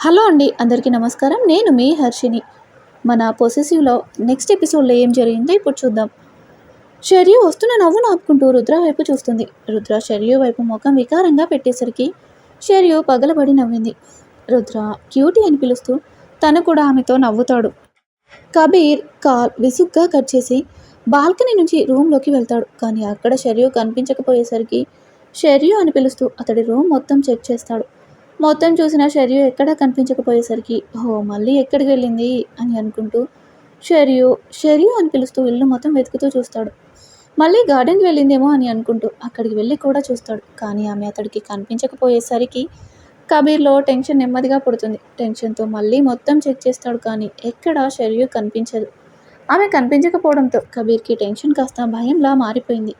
Hello అండి అందరికీ నమస్కారం. నేను మీ హర్షిని. మన పొసెసివ్లో నెక్స్ట్ ఎపిసోడ్లో ఏం జరిగిందో ఇప్పుడు చూద్దాం. షర్యు వస్తున్న నవ్వు ఆపుకుంటూ రుద్ర వైపు చూస్తుంది. రుద్ర షర్యు వైపు ముఖం వికారంగా పెట్టేసరికి షర్యు పగలబడి నవ్వింది. రుద్ర క్యూటీ అని పిలుస్తూ తను కూడా ఆమెతో నవ్వుతాడు. కబీర్ కాల్ విసుగ్గా కట్ చేసి బాల్కనీ నుంచి రూమ్లోకి వెళ్తాడు. కానీ అక్కడ షర్యు కనిపించకపోయేసరికి షర్యు అని పిలుస్తూ అతడి రూమ్ మొత్తం చెక్ చేస్తాడు. మొత్తం చూసిన షర్యు ఎక్కడా కనిపించకపోయేసరికి ఓ మళ్ళీ ఎక్కడికి వెళ్ళింది? అని అనుకుంటూ షర్యు షర్యు అని పిలుస్తూ ఇల్లు మొత్తం వెతుకుతూ చూస్తాడు. మళ్ళీ గార్డెన్కి వెళ్ళిందేమో అని అనుకుంటూ అక్కడికి వెళ్ళి కూడా చూస్తాడు. కానీ ఆమె అతడికి కనిపించకపోయేసరికి కబీర్లో టెన్షన్ నెమ్మదిగా పుడుతుంది. టెన్షన్తో మళ్ళీ మొత్తం చెక్ చేస్తాడు కానీ ఎక్కడా షర్యు కనిపించదు. ఆమె కనిపించకపోవడంతో కబీర్కి టెన్షన్ కాస్త భయంలా మారిపోయింది.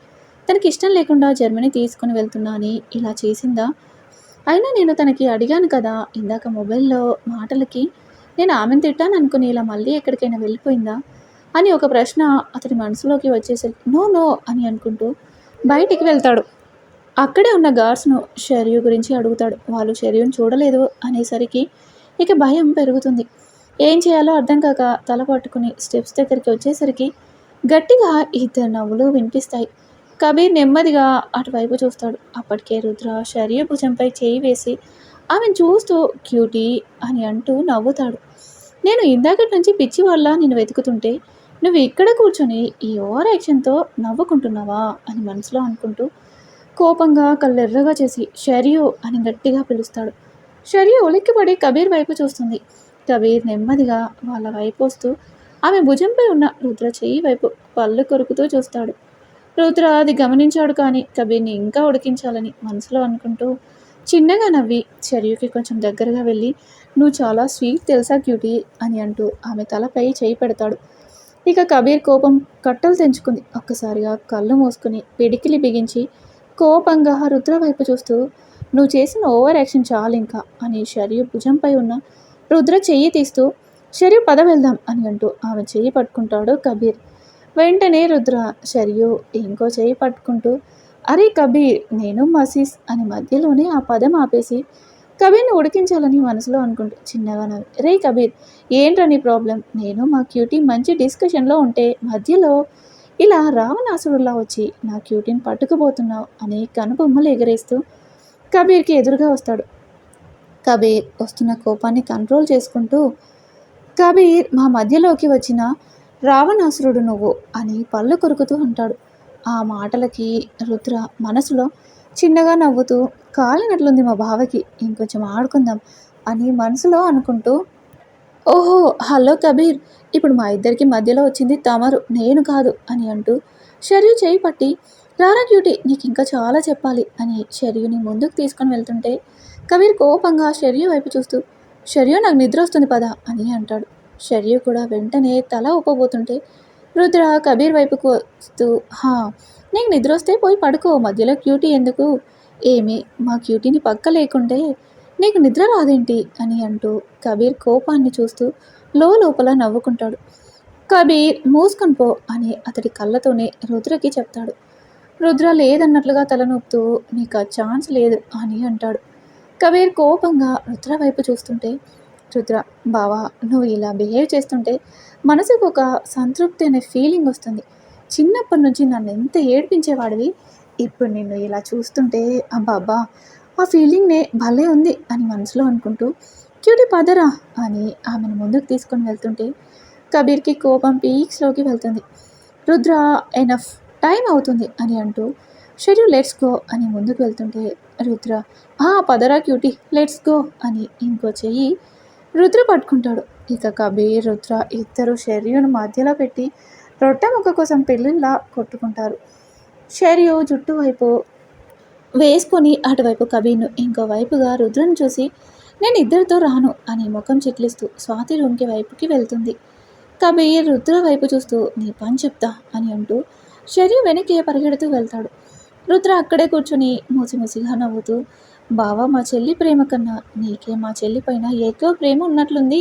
తనకి ఇష్టం లేకుండా జర్మనీ తీసుకుని వెళ్తున్నా అని ఇలా చేసిందా? అయినా నేను తనకి అడిగాను కదా ఇందాక మొబైల్లో మాటలకి నేను ఆమెను తిట్టాను అనుకుని ఇలా మళ్ళీ ఎక్కడికైనా వెళ్ళిపోయిందా అని ఒక ప్రశ్న అతని మనసులోకి వచ్చేసరికి నో నో అని అనుకుంటూ బయటికి వెళ్తాడు. అక్కడే ఉన్న గార్డ్స్ను షర్యు గురించి అడుగుతాడు. వాళ్ళు షర్యుని చూడలేదు అనేసరికి ఇక భయం పెరుగుతుంది. ఏం చేయాలో అర్థం కాక తల పట్టుకుని స్టెప్స్ దగ్గరికి వచ్చేసరికి గట్టిగా ఇద్దరు నవ్వులు వినిపిస్తాయి. కబీర్ నెమ్మదిగా అటువైపు చూస్తాడు. అప్పటికే రుద్ర శరీర భుజంపై చేయి వేసి ఆమెను చూస్తూ క్యూటీ అని అంటూ నవ్వుతాడు. నేను ఇందాకటి నుంచి పిచ్చి వల్ల నేను వెతుకుతుంటే నువ్వు ఇక్కడ కూర్చొని ఈ ఓవర్ యాక్షన్తో నవ్వుకుంటున్నావా? అని మనసులో అనుకుంటూ కోపంగా కళ్ళెర్రగా చేసి షరియో అని గట్టిగా పిలుస్తాడు. షరియో ఉలిక్కిపడి కబీర్ వైపు చూస్తుంది. కబీర్ నెమ్మదిగా వాళ్ళ వైపు వస్తూ ఆమె భుజంపై ఉన్న రుద్ర చెయ్యి వైపు పళ్ళు కొరుకుతూ చూస్తాడు. రుద్ర అది గమనించాడు కానీ కబీర్ని ఇంకా ఉడికించాలని మనసులో అనుకుంటూ చిన్నగా నవ్వి షర్యుకి కొంచెం దగ్గరగా వెళ్ళి నువ్వు చాలా స్వీట్ తెలుసా క్యూటీ అని అంటూ ఆమె తలపై చేయి పెడతాడు. ఇక కబీర్ కోపం కట్టలు తెంచుకుంది. ఒక్కసారిగా కళ్ళు మూసుకుని పిడికిలి బిగించి కోపంగా రుద్ర వైపు చూస్తూ నువ్వు చేసిన ఓవర్ యాక్షన్ చాలు ఇంకా అని షర్యు భుజంపై ఉన్న రుద్ర చెయ్యి తీస్తూ షర్యు పద వెళ్దాం అని అంటూ ఆమె చెయ్యి పట్టుకుంటాడు కబీర్. వెంటనే రుద్ర షర్యు ఇంకో చెయ్యి పట్టుకుంటూ అరే కబీర్ నేను మసీస్ అని మధ్యలోనే ఆ పదం ఆపేసి కబీర్ని ఉడికించాలని మనసులో అనుకుంటూ చిన్నగా నవ్వి రే కబీర్ ఏంట్రా నీ ప్రాబ్లం? నేను మా క్యూటీ మంచి డిస్కషన్లో ఉంటే మధ్యలో ఇలా రావణాసురులా వచ్చి నా క్యూటీని పట్టుకుపోతున్నావు అని కనుబొమ్మలు ఎగరేస్తూ కబీర్కి ఎదురుగా వస్తాడు. కబీర్ వస్తున్న కోపాన్ని కంట్రోల్ చేసుకుంటూ కబీర్ మా మధ్యలోకి వచ్చిన రావణాసురుడు నువ్వు అని పళ్ళు కొరుకుతూ అంటాడు. ఆ మాటలకి రుద్ర మనసులో చిన్నగా నవ్వుతూ కాలినట్లుంది మా బావకి ఇంకొంచెం ఆడుకుందాం అని మనసులో అనుకుంటూ ఓహో హలో కబీర్ ఇప్పుడు మా ఇద్దరికి మధ్యలో వచ్చింది తమరు నేను కాదు అని అంటూ షర్యు చేయి పట్టి రారా క్యూటీ నీకు ఇంకా చాలా చెప్పాలి అని షర్యుని ముందుకు తీసుకొని వెళ్తుంటే కబీర్ కోపంగా షర్యు వైపు చూస్తూ షర్యు నాకు నిద్ర వస్తుంది పదా అని అంటాడు. షర్యు కూడా వెంటనే తల ఊపబోతుంటే రుద్ర కబీర్ వైపుకు వస్తూ హా నీకు నిద్ర వస్తే పోయి పడుకో మధ్యలో క్యూటీ ఎందుకు? ఏమి మా క్యూటీని పక్క లేకుంటే నీకు నిద్ర రాదేంటి? అని అంటూ కబీర్ కోపాన్ని చూస్తూ లో లోపల నవ్వుకుంటాడు. కబీర్ మూసుకొని పో అని అతడి కళ్ళతోనే రుద్రకి చెప్తాడు. రుద్ర లేదన్నట్లుగా తలనొప్పుతూ నీకు ఆ ఛాన్స్ లేదు అని అంటాడు. కబీర్ కోపంగా రుద్ర వైపు చూస్తుంటే రుద్ర బావా నువ్వు ఇలా బిహేవ్ చేస్తుంటే మనసుకు ఒక సంతృప్తి అనే ఫీలింగ్ వస్తుంది. చిన్నప్పటి నుంచి నన్ను ఎంత ఏడిపించేవాడివి. ఇప్పుడు నిన్ను ఇలా చూస్తుంటే అబ్బాబ్బా ఆ ఫీలింగ్నే భలే ఉంది అని మనసులో అనుకుంటూ క్యూటీ పదరా అని ఆమెను ముందుకు తీసుకొని వెళ్తుంటే కబీర్కి కోపం పీక్స్లోకి వెళ్తుంది. రుద్ర ఎనఫ్ టైం అవుతుంది అని అంటూ షెడ్యూల్ లెట్స్ గో అని ముందుకు వెళ్తుంటే రుద్ర ఆ పదరా క్యూటీ లెట్స్ గో అని ఇంకో చెయ్యి రుద్ర పట్టుకుంటాడు. ఇక కబీర్ రుద్ర ఇద్దరు షర్యును మధ్యలో పెట్టి రొట్టె ముక్క కోసం పెళ్ళిళ్ళ కొట్టుకుంటారు. షర్యు జుట్టు వైపు వేసుకొని అటువైపు కబీర్ను ఇంకో వైపుగా రుద్రను చూసి నేను ఇద్దరితో రాను అని ముఖం చెట్లిస్తూ స్వాతి రూమ్కి వైపుకి వెళ్తుంది. కబీర్ రుద్ర వైపు చూస్తూ నీ పని చెప్తా అని అంటూ షర్యు వెనక్కి పరిగెడుతూ వెళ్తాడు. రుద్ర అక్కడే కూర్చొని మూసిమూసిగా నవ్వుతూ బావా మా చెల్లి ప్రేమ కన్నా నీకే మా చెల్లి పైన ఏదో ప్రేమ ఉన్నట్లుంది.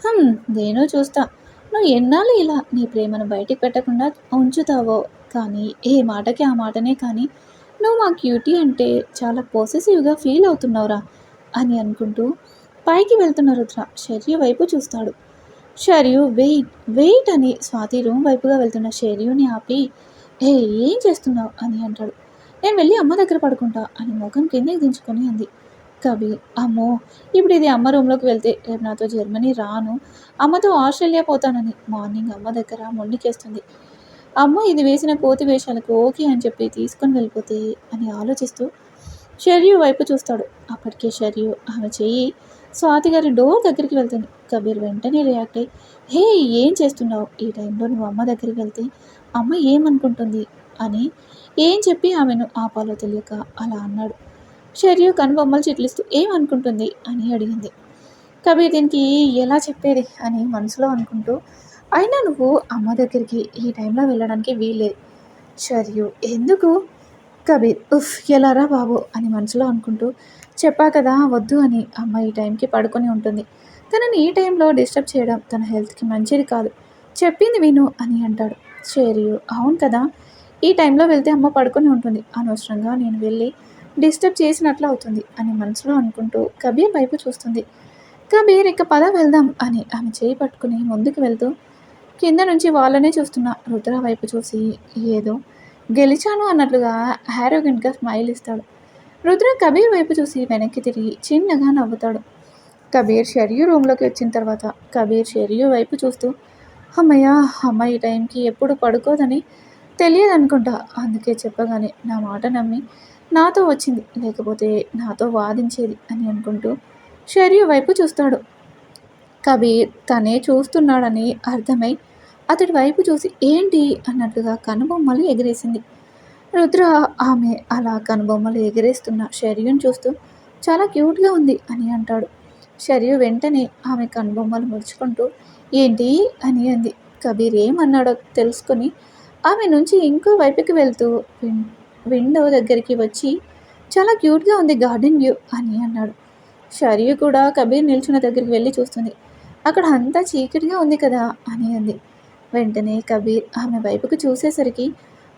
హమ్ నేను చూస్తా. నువ్వు ఎన్నాళ్ళు ఇలా నీ ప్రేమను బయటికి పెట్టకుండా ఉంచుతావో? కానీ ఏ మాటకి ఆ మాటనే కానీ నువ్వు మా క్యూటీ అంటే చాలా పాసెసివ్గా ఫీల్ అవుతున్నావురా అని అనుకుంటూ పైకి వెళ్తున్న రుద్ర షర్యు వైపు చూస్తాడు. షర్యు వెయిట్ వెయిట్ అని స్వాతి రూమ్ వైపుగా వెళ్తున్న షర్యుని ఆపి ఏ ఏం చేస్తున్నావు? అని అంటాడు. నేను వెళ్ళి అమ్మ దగ్గర పడుకుంటా అని ముఖం కిందకి దించుకొని అంది. కవి అమ్మో ఇప్పుడు ఇది అమ్మ రూమ్లోకి వెళ్తే రేపు నాతో జర్మనీ రాను. అమ్మతో ఆస్ట్రేలియా పోతానని మార్నింగ్ అమ్మ దగ్గర మొండికేస్తుంది. అమ్మ ఇది వేసిన కోతి వేషాలకు ఓకే అని చెప్పి తీసుకొని వెళ్ళిపోతే అని ఆలోచిస్తూ షర్యు వైపు చూస్తాడు. అప్పటికే షర్యు ఆమె చెయ్యి స్వాతి గారి డోర్ దగ్గరికి వెళ్తుంది. కబీర్ వెంటనే రియాక్ట్ అయ్యి హే ఏం చేస్తున్నావు? ఈ టైంలో నువ్వు అమ్మ దగ్గరికి వెళ్తే అమ్మ ఏమనుకుంటుంది? అని ఏం చెప్పి ఆమెను ఆపాలో తెలియక అలా అన్నాడు. షర్యు కనుబొమ్మలు చిట్లిస్తూ ఏమనుకుంటుంది అని అడిగింది. కబీర్ దీనికి ఎలా చెప్పేది అని మనసులో అనుకుంటూ అయినా నువ్వు అమ్మ దగ్గరికి ఈ టైంలో వెళ్ళడానికి వీల్లేదు. షర్యు ఎందుకు? కబీర్ ఉఫ్ ఎలారా బాబు అని మనసులో అనుకుంటూ చెప్పా కదా వద్దు అని అమ్మ ఈ టైంకి పడుకొని ఉంటుంది. తనని ఈ టైంలో డిస్టర్బ్ చేయడం తన హెల్త్కి మంచిది కాదు. చెప్పింది విను అని అంటాడు. షేరియు అవును కదా ఈ టైంలో వెళ్తే అమ్మ పడుకొని ఉంటుంది. అనవసరంగా నేను వెళ్ళి డిస్టర్బ్ చేసినట్లు అవుతుంది అని మనసులో అనుకుంటూ కబీర్ వైపు చూస్తుంది. కబీర్ ఇక పద వెళ్దాం అని ఆమె చేయి పట్టుకుని ముందుకు వెళ్తూ కింద నుంచి వాళ్ళనే చూస్తున్న. రుద్ర వైపు చూసి ఏదో గెలిచాను అన్నట్లుగా హ్యారోగెంట్గా స్మైల్ ఇస్తాడు. రుద్ర కబీర్ వైపు చూసి వెనక్కి తిరిగి చిన్నగా నవ్వుతాడు. కబీర్ షెరియు రూమ్లోకి వచ్చిన తర్వాత కబీర్ షెరియు వైపు చూస్తూ అమ్మయ్య అమ్మ ఈ టైంకి ఎప్పుడు పడుకోదని తెలియదు అనుకుంటా అందుకే చెప్పగానే నా మాట నమ్మి నాతో వచ్చింది. లేకపోతే నాతో వాదించేది అని అనుకుంటూ షర్యు వైపు చూస్తాడు. కబీర్ తనే చూస్తున్నాడని అర్థమై అతడి వైపు చూసి ఏంటి అన్నట్లుగా కనుబొమ్మలు ఎగిరేసింది. రుద్ర ఆమె అలా కనుబొమ్మలు ఎగిరేస్తున్న షర్యుని చూస్తూ చాలా క్యూట్గా ఉంది అని అంటాడు. షర్యు వెంటనే ఆమె కనుబొమ్మలు ముడుచుకుంటూ ఏంటి? అని అంది. కబీర్ ఏమన్నాడో తెలుసుకొని ఆమె నుంచి ఇంకో వైపుకి వెళ్తూ విన్ విండో దగ్గరికి వచ్చి చాలా క్యూట్గా ఉంది గార్డెన్ వ్యూ అని అన్నాడు. షర్యు కూడా కబీర్ నిల్చున్న దగ్గరికి వెళ్ళి చూస్తుంది. అక్కడ అంతా చీకటిగా ఉంది కదా అని అంది. వెంటనే కబీర్ ఆమె వైపుకు చూసేసరికి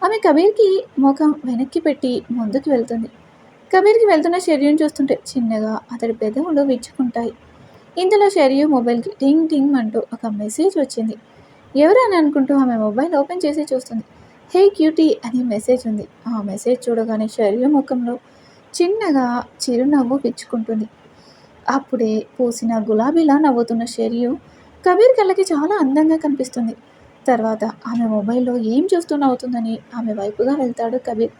ఆమె కబీర్కి ముఖం వెనక్కి పెట్టి ముందుకు వెళ్తుంది. కబీర్కి వెళ్తున్న షర్యూని చూస్తుంటే చిన్నగా అతడి పెదవులు విచ్చుకుంటాయి. ఇంతలో షెరియు మొబైల్కి టింగ్ టింగ్ అంటూ ఒక మెసేజ్ వచ్చింది. ఎవరు అని అనుకుంటూ ఆమె మొబైల్ ఓపెన్ చేసి చూస్తుంది. హే క్యూటీ అని మెసేజ్ ఉంది. ఆ మెసేజ్ చూడగానే శరీరం ముఖంలో చిన్నగా చిరునవ్వు పిచ్చుకుంటుంది అప్పుడే పూసిన గులాబీలా నవ్వుతున్న షెరియు కబీర్ కళ్ళకి చాలా అందంగా కనిపిస్తుంది. తర్వాత ఆమె మొబైల్లో ఏం చూస్తూ నవ్వుతుందని ఆమె వైపుగా వెళ్తాడు కబీర్.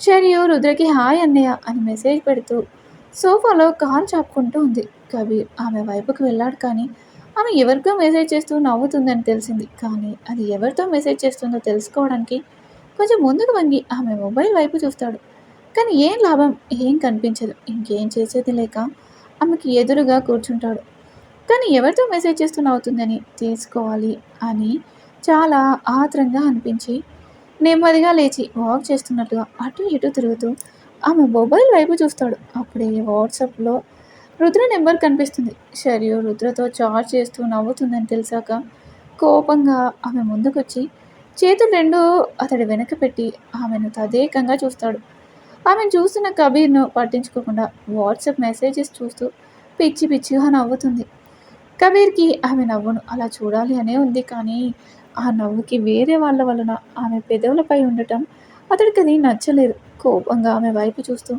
షెరియు రుద్రకి హాయ్ అన్నయ్య అని మెసేజ్ పెడుతూ సోఫాలో కాల్ చాపుకుంటూ ఉంది. కబీర్ ఆమె వైపుకు వెళ్ళాడు కానీ ఆమె ఎవరికో మెసేజ్ చేస్తూ నవ్వుతుందని తెలిసింది. కానీ అది ఎవరితో మెసేజ్ చేస్తుందో తెలుసుకోవడానికి కొంచెం ముందుకు వంగి ఆమె మొబైల్ వైపు చూస్తాడు. కానీ ఏం లాభం? ఏం కనిపించదు. ఇంకేం చేసేది లేక ఆమెకి ఎదురుగా కూర్చుంటాడు. కానీ ఎవరితో మెసేజ్ చేస్తూ నవ్వుతుందని తీసుకోవాలి అని చాలా ఆత్రంగా అనిపించి నెమ్మదిగా లేచి వాక్ చేస్తున్నట్టుగా అటు ఇటు తిరుగుతూ ఆమె మొబైల్ వైపు చూస్తాడు. అప్పుడే వాట్సాప్లో రుద్ర నెంబర్ కనిపిస్తుంది. షరియు రుద్రతో చార్జ్ చేస్తూ నవ్వుతుందని తెలిసాక కోపంగా ఆమె ముందుకొచ్చి చేతులు రెండు అతడి వెనక పెట్టి ఆమెను తదేకంగా చూస్తాడు. ఆమెను చూస్తున్న కబీర్ను పట్టించుకోకుండా వాట్సాప్ మెసేజెస్ చూస్తూ పిచ్చి పిచ్చిగా నవ్వుతుంది. కబీర్కి ఆమె నవ్వును అలా చూడాలి అనే ఉంది కానీ ఆ నవ్వుకి వేరే వాళ్ళ వలన ఆమె పెదవులపై ఉండటం అతడికి అది నచ్చలేదు. కోపంగా ఆమె వైపు చూస్తూ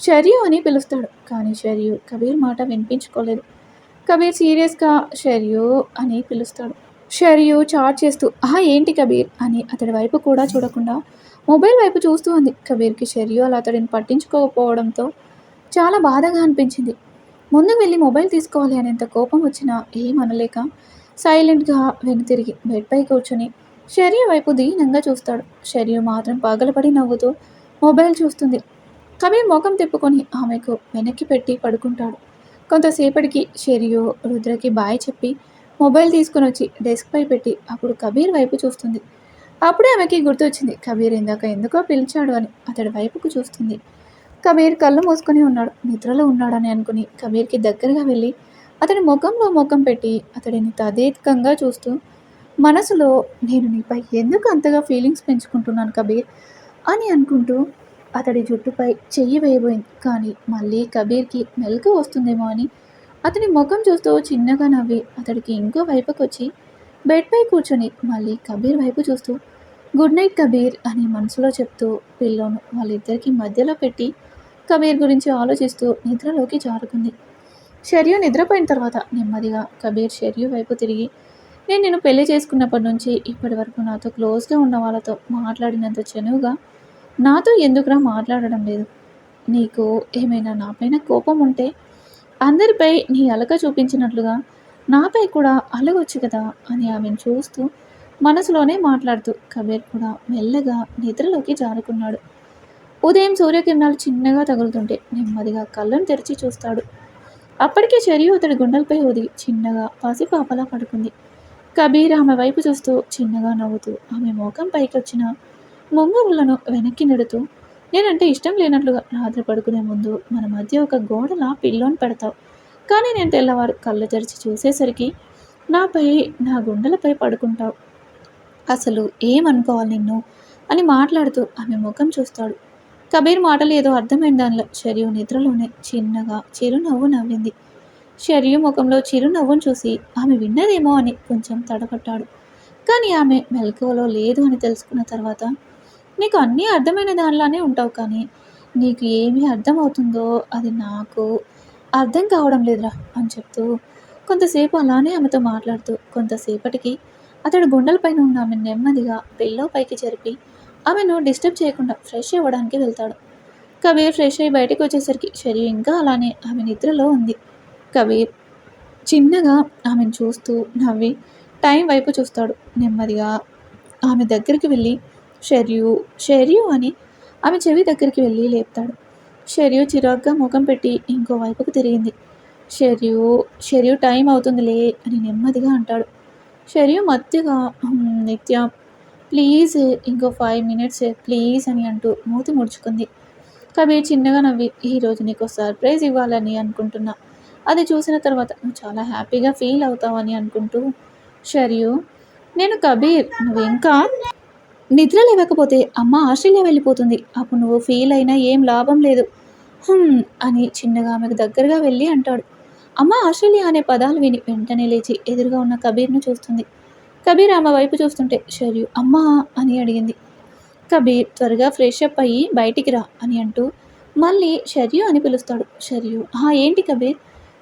షరియు అని పిలుస్తాడు. కానీ షరియు కబీర్ మాట వినిపించుకోలేదు. కబీర్ సీరియస్గా షరియు అని పిలుస్తాడు. షరియు చాట్ చేస్తూ ఆ ఏంటి కబీర్? అని అతడి వైపు కూడా చూడకుండా మొబైల్ వైపు చూస్తూ ఉంది. కబీర్కి షరియు అలా అతడిని పట్టించుకోకపోవడంతో చాలా బాధగా అనిపించింది. ముందు వెళ్ళి మొబైల్ తీసుకోవాలి అనేంత కోపం వచ్చినా ఏమనలేక సైలెంట్గా వెనుతిరిగి బెడ్పై కూర్చొని షరియు వైపు దీనంగా చూస్తాడు. షరియు మాత్రం పగలపడి నవ్వుతూ మొబైల్ చూస్తుంది. కబీర్ ముఖం తిప్పుకొని ఆమెకు వెనక్కి పెట్టి పడుకుంటాడు. కొంతసేపటికి షరియు రుద్రకి బాయ్ చెప్పి మొబైల్ తీసుకుని వచ్చి డెస్క్పై పెట్టి అప్పుడు కబీర్ వైపు చూస్తుంది. అప్పుడే ఆమెకి గుర్తొచ్చింది కబీర్ ఇందాక ఎందుకో పిలిచాడు అని అతడి వైపుకు చూస్తుంది. కబీర్ కళ్ళు మూసుకొని ఉన్నాడు నిద్రలో ఉన్నాడని అనుకుని కబీర్కి దగ్గరగా వెళ్ళి అతడి ముఖంలో ముఖం పెట్టి అతడిని తదేకంగా చూస్తూ మనసులో నేను నీపై ఎందుకు అంతగా ఫీలింగ్స్ పెంచుకుంటున్నాను కబీర్? అని అనుకుంటూ అతడి జుట్టుపై చెయ్యి వేయబోయింది. కానీ మళ్ళీ కబీర్కి మెలకు వస్తుందేమో అని. అతని ముఖం చూస్తూ చిన్నగా నవ్వి అతడికి ఇంకో వైపుకి వచ్చి బెడ్పై కూర్చొని మళ్ళీ కబీర్ వైపు చూస్తూ గుడ్ నైట్ కబీర్ అని మనసులో చెప్తూ పిల్లోను వాళ్ళిద్దరికీ మధ్యలో పెట్టి కబీర్ గురించి ఆలోచిస్తూ నిద్రలోకి జారుకుంది. షర్యు నిద్రపోయిన తర్వాత నెమ్మదిగా కబీర్ షర్యు వైపు తిరిగి నేను నేను పెళ్ళి చేసుకున్నప్పటి నుంచి ఇప్పటి వరకు నాతో క్లోజ్గా ఉన్న వాళ్ళతో మాట్లాడినంత చనువుగా నాతో ఎందుకురా మాట్లాడడం లేదు? నీకు ఏమైనా నాపైన కోపం ఉంటే అందరిపై నీ అలక చూపించినట్లుగా నాపై కూడా అలగొచ్చు కదా అని ఆమెను చూస్తూ మనసులోనే మాట్లాడుతూ కబీర్ కూడా మెల్లగా నిద్రలోకి జారుకున్నాడు. ఉదయం సూర్యకిరణాలు చిన్నగా తగులుతుంటే నెమ్మదిగా కళ్ళను తెరిచి చూస్తాడు. అప్పటికే చెరియు అతడి గుండెలపై ఒదిగి చిన్నగా పసిపాపలా పడుకుంది. కబీర్ ఆమె వైపు చూస్తూ చిన్నగా నవ్వుతూ ఆమె మోకం పైకి వచ్చిన ముంగురులను వెనక్కి నెడుతూ నేనంటే ఇష్టం లేనట్లుగా రాత్రి పడుకునే ముందు మన మధ్య ఒక గోడలా పిల్లోని పెడతావు. కానీ నేను తెల్లవారు కళ్ళు తెరిచి చూసేసరికి నాపై నా గుండెలపై పడుకుంటావు. అసలు ఏమనుకోవాలి నిన్ను? అని మాట్లాడుతూ ఆమె ముఖం చూస్తాడు. కబీర్ మాటలు ఏదో అర్థమైన దానిలో షరియు నిద్రలోనే చిన్నగా చిరునవ్వు నవ్వింది. షరియు ముఖంలో చిరునవ్వును చూసి ఆమె విన్నదేమో అని కొంచెం తడపట్టాడు కానీ ఆమె మెలకువలో లేదు అని తెలుసుకున్న తర్వాత నీకు అన్నీ అర్థమైన దానిలానే ఉంటావు కానీ నీకు ఏమి అర్థమవుతుందో అది నాకు అర్థం కావడం లేదురా అని చెప్తూ కొంతసేపు అలానే ఆమెతో మాట్లాడుతూ కొంతసేపటికి అతడు గుండెలపైన ఉన్న ఆమె నెమ్మదిగా పిల్లో పైకి జరిపి ఆమెను డిస్టర్బ్ చేయకుండా ఫ్రెష్ అవ్వడానికి వెళ్తాడు. కబీర్ ఫ్రెష్ అయ్యి బయటకు వచ్చేసరికి శరీరం ఇంకా అలానే ఆమె నిద్రలో ఉంది. కబీర్ చిన్నగా ఆమెను చూస్తూ నవ్వి టైం వైపు చూస్తాడు. నెమ్మదిగా ఆమె దగ్గరికి వెళ్ళి షెర్యు షెర్యు అని ఆమె చెవి దగ్గరికి వెళ్ళి లేపుతాడు. షెర్యు చిరాగ్గా ముఖం పెట్టి ఇంకో వైపుకు తిరిగింది. షెర్యు షెర్యు టైం అవుతుందిలే అని నెమ్మదిగా అంటాడు. షెర్యు మత్తుగా నిత్య ప్లీజ్ ఇంకో ఫైవ్ మినిట్స్ ప్లీజ్ అని అంటూ మూతి ముడుచుకుంది. కబీర్ చిన్నగా నవ్వి ఈరోజు నీకు సర్ప్రైజ్ ఇవ్వాలని అనుకుంటున్నా. అది చూసిన తర్వాత నువ్వు చాలా హ్యాపీగా ఫీల్ అవుతావని అనుకుంటూ షర్యు నేను కబీర్ నువ్వు ఇంకా నిద్ర లేవకపోతే అమ్మ ఆస్ట్రేలియా వెళ్ళిపోతుంది. అప్పుడు నువ్వు ఫీల్ అయినా ఏం లాభం లేదు. అని చిన్నగా ఆమెకు దగ్గరగా వెళ్ళి అంటాడు. అమ్మ ఆస్ట్రేలియా అనే పదాలు విని వెంటనే లేచి ఎదురుగా ఉన్న కబీర్ను చూస్తుంది. కబీర్ ఆమె వైపు చూస్తుంటే షర్యు అమ్మా అని అడిగింది. కబీర్ త్వరగా ఫ్రెష్ అప్ అయ్యి బయటికి రా అని అంటూ మళ్ళీ షర్యు అని పిలుస్తాడు. షర్యు ఆ ఏంటి కబీర్?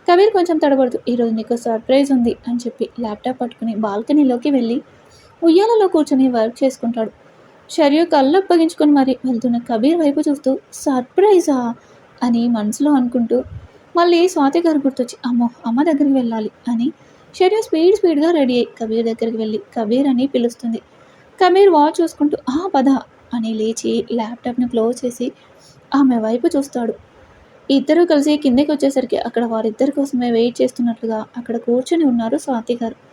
కబీర్ కొంచెం తడబడుతూ ఈరోజు నీకు సర్ప్రైజ్ ఉంది అని చెప్పి ల్యాప్టాప్ పట్టుకుని బాల్కనీలోకి వెళ్ళి ఉయ్యాలలో కూర్చొని వర్క్ చేసుకుంటాడు. షర్యు కళ్ళు అప్పగించుకొని మరి వెళ్తున్న కబీర్ వైపు చూస్తూ సర్ప్రైజా? అని మనసులో అనుకుంటూ మళ్ళీ స్వాతి గారు గుర్తొచ్చి అమ్మో అమ్మ దగ్గరికి వెళ్ళాలి అని షర్యు స్పీడ్ స్పీడ్గా రెడీ అయ్యి కబీర్ దగ్గరికి వెళ్ళి కబీర్ అని పిలుస్తుంది. కబీర్ వాచ్ చూసుకుంటూ ఆ పద అని లేచి ల్యాప్టాప్ని క్లోజ్ చేసి ఆమె వైపు చూస్తాడు. ఇద్దరూ కలిసి కిందకి వచ్చేసరికి అక్కడ వారిద్దరి కోసమే వెయిట్ చేస్తున్నట్లుగా అక్కడ కూర్చొని ఉన్నారు స్వాతి గారు.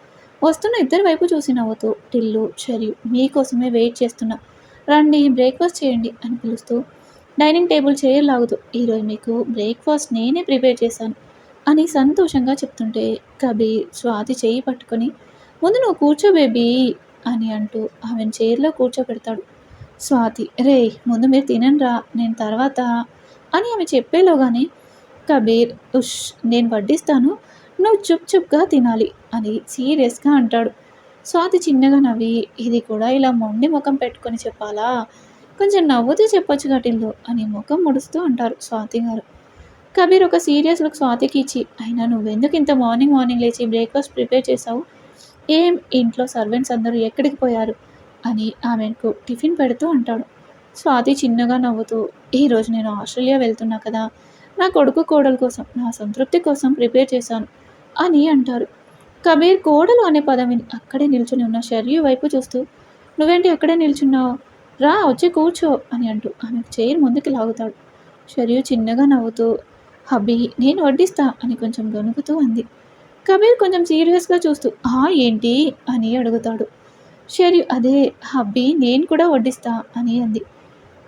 వస్తున్న ఇద్దరి వైపు చూసి నవ్వుతూ టిల్లు షరియు మీకోసమే వెయిట్ చేస్తున్నా. రండి బ్రేక్ఫాస్ట్ చేయండి అని పిలుస్తూ డైనింగ్ టేబుల్ చైర్ లాగుతూ ఈరోజు మీకు బ్రేక్ఫాస్ట్ నేనే ప్రిపేర్ చేశాను అని సంతోషంగా చెప్తుంటే కబీర్ స్వాతి చేయి పట్టుకొని ముందు నువ్వు కూర్చో బేబీ అని అంటూ ఆమెను చైర్లో కూర్చోబెడతాడు స్వాతి రే ముందు మీరు తినండిరా నేను తర్వాత అని ఆమె చెప్పేలోగానే కబీర్ ఉష్ నేను వడ్డిస్తాను నువ్వు చుప్ చుప్గా తినాలి అని సీరియస్గా అంటాడు. స్వాతి చిన్నగా నవ్వి ఇది కూడా ఇలా మొండి ముఖం పెట్టుకొని చెప్పాలా? కొంచెం నవ్వుతూ చెప్పొచ్చు గటిల్లు అని ముఖం ముడుస్తూ అంటారు స్వాతి గారు. కబీర్ ఒక సీరియస్ లుక్ స్వాతికి ఇచ్చి అయినా నువ్వెందుకు ఇంత మార్నింగ్ మార్నింగ్ లేచి బ్రేక్ఫాస్ట్ ప్రిపేర్ చేసావు ఏం ఇంట్లో సర్వెంట్స్ అందరూ ఎక్కడికి పోయారు? అని ఆమెకు టిఫిన్ పెడుతూ అంటాడు. స్వాతి చిన్నగా నవ్వుతూ ఈరోజు నేను ఆస్ట్రేలియా వెళ్తున్నా కదా నా కొడుకు కోడల కోసం నా సంతృప్తి కోసం ప్రిపేర్ చేశాను. అని అంటారు. కబీర్ కోడలు అనే పదం విని అక్కడే నిల్చుని ఉన్న షర్యు వైపు చూస్తూ నువ్వేంటి అక్కడే నిల్చున్నావు? రా వచ్చి కూర్చో అని అంటూ ఆమె చైర్ ముందుకు లాగుతాడు. షర్యు చిన్నగా నవ్వుతూ హబ్బీ నేను వడ్డిస్తా అని కొంచెం గొనుగుతూ అంది. కబీర్ కొంచెం సీరియస్గా చూస్తూ ఆ ఏంటి? అని అడుగుతాడు. షర్యు అదే హబ్బీ నేను కూడా వడ్డిస్తా అని అంది.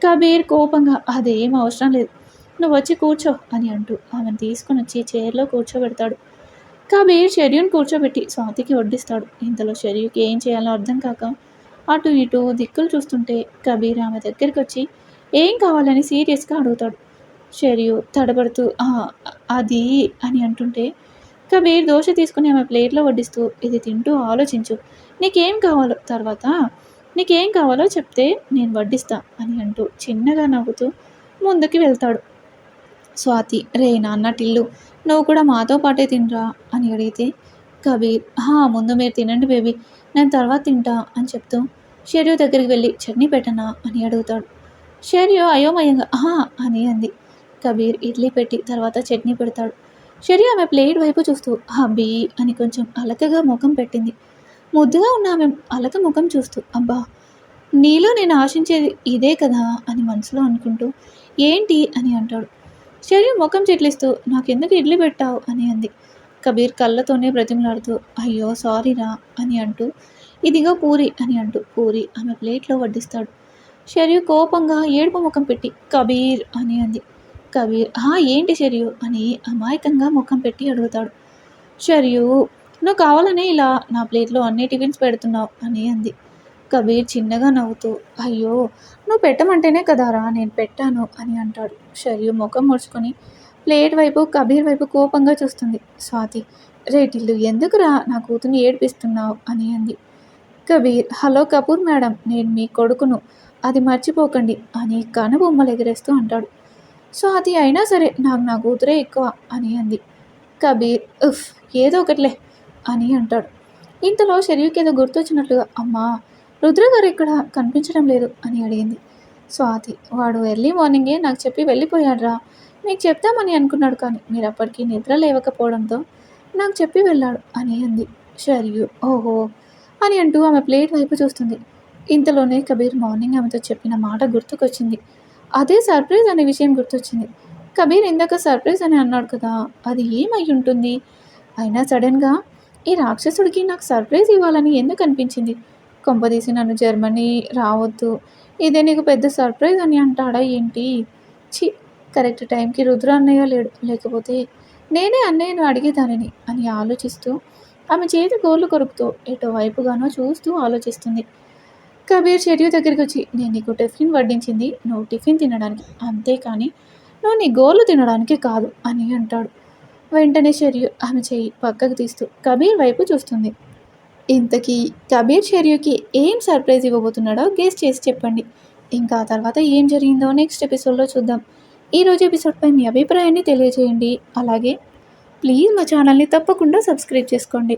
కబీర్ కోపంగా అదేం అవసరం లేదు నువ్వు వచ్చి కూర్చో అని అంటూ ఆమెను తీసుకుని వచ్చి చైర్లో కూర్చోబెడతాడు. కబీర్ షెడ్యూన్ కూర్చోబెట్టి స్వాతికి వడ్డిస్తాడు. ఇంతలో షెడ్యూకి ఏం చేయాలో అర్థం కాక అటు ఇటు దిక్కులు చూస్తుంటే కబీర్ ఆమె దగ్గరికి వచ్చి ఏం కావాలని సీరియస్గా అడుగుతాడు. షెరియు తడబడుతూ అది అని అంటుంటే కబీర్ దోశ తీసుకుని ఆమె ప్లేట్లో వడ్డిస్తూ ఇది తింటూ ఆలోచించు. నీకేం కావాలో తర్వాత నీకేం కావాలో చెప్తే నేను వడ్డిస్తా అని అంటూ చిన్నగా నవ్వుతూ ముందుకు వెళ్తాడు. స్వాతి రే నాన్న టిల్లు నువ్వు కూడా మాతో పాటే తినరా? అని అడిగితే కబీర్ హా ముందు మీరు తినండి బేబీ నేను తర్వాత తింటా అని చెప్తూ షెరియు దగ్గరికి వెళ్ళి చట్నీ పెట్టనా? అని అడుగుతాడు. షెరియు అయోమయంగా హా అని అంది. కబీర్ ఇడ్లీ పెట్టి తర్వాత చట్నీ పెడతాడు. షెరియు ఆమె ప్లేట్ వైపు చూస్తూ హబ్బీ అని కొంచెం అలకగా ముఖం పెట్టింది. ముద్దుగా ఉన్న ఆమె అలక ముఖం చూస్తూ అబ్బా నీలో నేను ఆశించేది ఇదే కదా అని మనసులో అనుకుంటూ ఏంటి? అని అంటాడు. శర్య ముఖం చెట్లిస్తూ నాకెందుకు ఇడ్లీ పెట్టావు? అని అంది. కబీర్ కళ్ళతోనే బ్రతిమలాడుతూ అయ్యో సారీరా అని అంటూ ఇదిగో పూరి అని అంటూ పూరి ఆమె ప్లేట్లో వడ్డిస్తాడు. షరియు కోపంగా ఏడుపు ముఖం పెట్టి కబీర్ అని అంది. కబీర్ హా ఏంటి షరియు అని అమాయకంగా ముఖం పెట్టి అడుగుతాడు. షరియు నువ్వు కావాలనే ఇలా నా ప్లేట్లో అన్ని టిఫిన్స్ పెడుతున్నావు అని అంది. కబీర్ చిన్నగా నవ్వుతూ అయ్యో నువ్వు పెట్టమంటేనే కదారా నేను పెట్టాను అని అంటాడు. షరియు ముఖం ముడుచుకొని ప్లేట్ వైపు కబీర్ వైపు కోపంగా చూస్తుంది. స్వాతి రేటిల్లు ఎందుకురా నా కూతుర్ని ఏడిపిస్తున్నావు? అని అంది. కబీర్ హలో కపూర్ మేడం నేను మీ కొడుకును అది మర్చిపోకండి అని కనుబొమ్మలు ఎగరేస్తూ అంటాడు. స్వాతి అయినా సరే నాకు నా కూతురే ఎక్కువ అని అంది. కబీర్ ఉఫ్ ఏదో ఒకట్లే అని అంటాడు. ఇంతలో షరీఫ్కి ఏదో గుర్తొచ్చినట్లుగా అమ్మా రుద్ర గారు ఇక్కడ కనిపించడం లేదు అని అడిగింది. స్వాతి వాడు ఎర్లీ మార్నింగే నాకు చెప్పి వెళ్ళిపోయాడ్రా. మీకు చెప్తామని అనుకున్నాడు కానీ మీరు అప్పటికి నిద్ర లేవకపోవడంతో నాకు చెప్పి వెళ్ళాడు అని అంది. షర్యు ఓహో! అని అంటూ ఆమె ప్లేట్ వైపు చూస్తుంది. ఇంతలోనే కబీర్ మార్నింగ్ ఆమెతో చెప్పిన మాట గుర్తుకొచ్చింది. అదే సర్ప్రైజ్ అనే విషయం గుర్తొచ్చింది. కబీర్ ఇందాక సర్ప్రైజ్ అని అన్నాడు కదా అది ఏమై ఉంటుంది? అయినా సడన్గా ఈ రాక్షసుడికి నాకు సర్ప్రైజ్ ఇవ్వాలని ఎందుకు అనిపించింది? కొంపదీసి నన్ను జర్మనీ రావద్దు. ఇదే నీకు పెద్ద సర్ప్రైజ్ అని అంటాడా ఏంటి? చి కరెక్ట్ టైంకి రుద్ర అన్నయ్య లేడు. లేకపోతే నేనే అన్నయ్యను అడిగేదానిని అని ఆలోచిస్తూ ఆమె చేతి గోళ్ళు కొరుకుతూ ఎటో వైపుగానో చూస్తూ ఆలోచిస్తుంది. కబీర్ షెడ్యూ దగ్గరికి వచ్చి నేను నీకు టిఫిన్ వడ్డించింది. నువ్వు టిఫిన్ తినడానికి. అంతేకాని నువ్వు నీ గోళ్ళు తినడానికి కాదు అని అంటాడు. వెంటనే షెరియు ఆమె చేయి పక్కకు తీస్తూ కబీర్ వైపు చూస్తుంది. ఇంతకీ కబీర్ షెర్యూకి ఏం సర్ప్రైజ్ ఇవ్వబోతున్నాడో గెస్ చేసి చెప్పండి. ఇంకా తర్వాత ఏం జరిగిందో నెక్స్ట్ ఎపిసోడ్లో చూద్దాం. ఈరోజు ఎపిసోడ్పై మీ అభిప్రాయాన్ని తెలియజేయండి. అలాగే ప్లీజ్ మా ఛానల్ని తప్పకుండా సబ్స్క్రైబ్ చేసుకోండి.